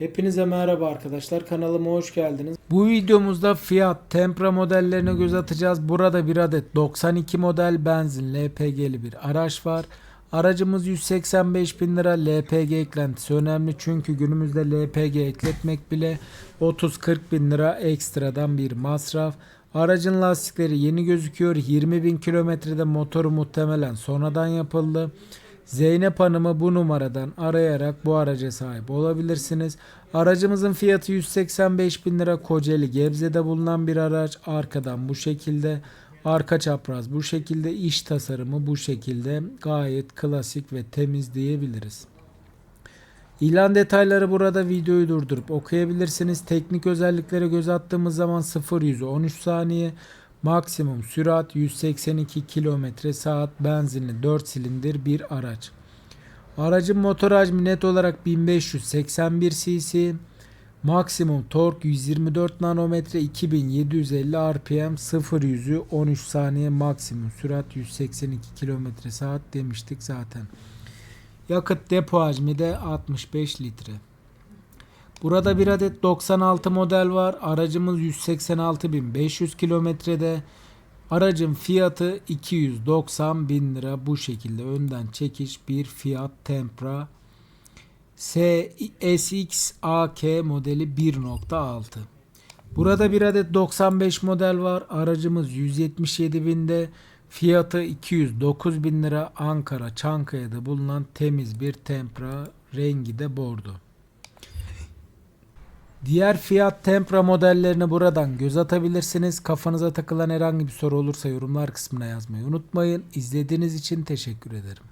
Hepinize merhaba arkadaşlar kanalıma hoş geldiniz. Bu videomuzda Fiat Tempra modellerine göz atacağız. Burada bir adet 92 model benzin LPG'li bir araç var. Aracımız 185 bin lira LPG eklentisi önemli çünkü günümüzde LPG ekletmek bile 30-40 bin lira ekstradan bir masraf. Aracın lastikleri yeni gözüküyor 20 bin kilometrede motoru muhtemelen sonradan yapıldı. Zeynep Hanım'ı bu numaradan arayarak bu araca sahip olabilirsiniz. Aracımızın fiyatı 185 bin lira Kocaeli Gebze'de bulunan bir araç. Arkadan bu şekilde. Arka çapraz bu şekilde. iç tasarımı bu şekilde. Gayet klasik ve temiz diyebiliriz. İlan detayları burada videoyu durdurup okuyabilirsiniz. Teknik özelliklere göz attığımız zaman 0 100'ü 13 saniye. Maksimum sürat 182 km saat benzinli 4 silindir bir araç. Aracın motor hacmi net olarak 1581 cc. Maksimum tork 124 nanometre 2750 rpm 0 yüzü 13 saniye maksimum sürat 182 km saat demiştik zaten. Yakıt depo hacmi de 65 litre. Burada bir adet 96 model var. Aracımız 186.500 kilometrede. Aracın fiyatı 290 bin lira bu şekilde önden çekiş bir Fiat Tempra S SX AK modeli 1.6. Burada bir adet 95 model var. Aracımız 177 binde. Fiyatı 209 bin lira Ankara Çankaya'da bulunan temiz bir Tempra rengi de bordo. Diğer Fiat Tempra modellerine buradan göz atabilirsiniz. Kafanıza takılan herhangi bir soru olursa yorumlar kısmına yazmayı unutmayın. İzlediğiniz için teşekkür ederim.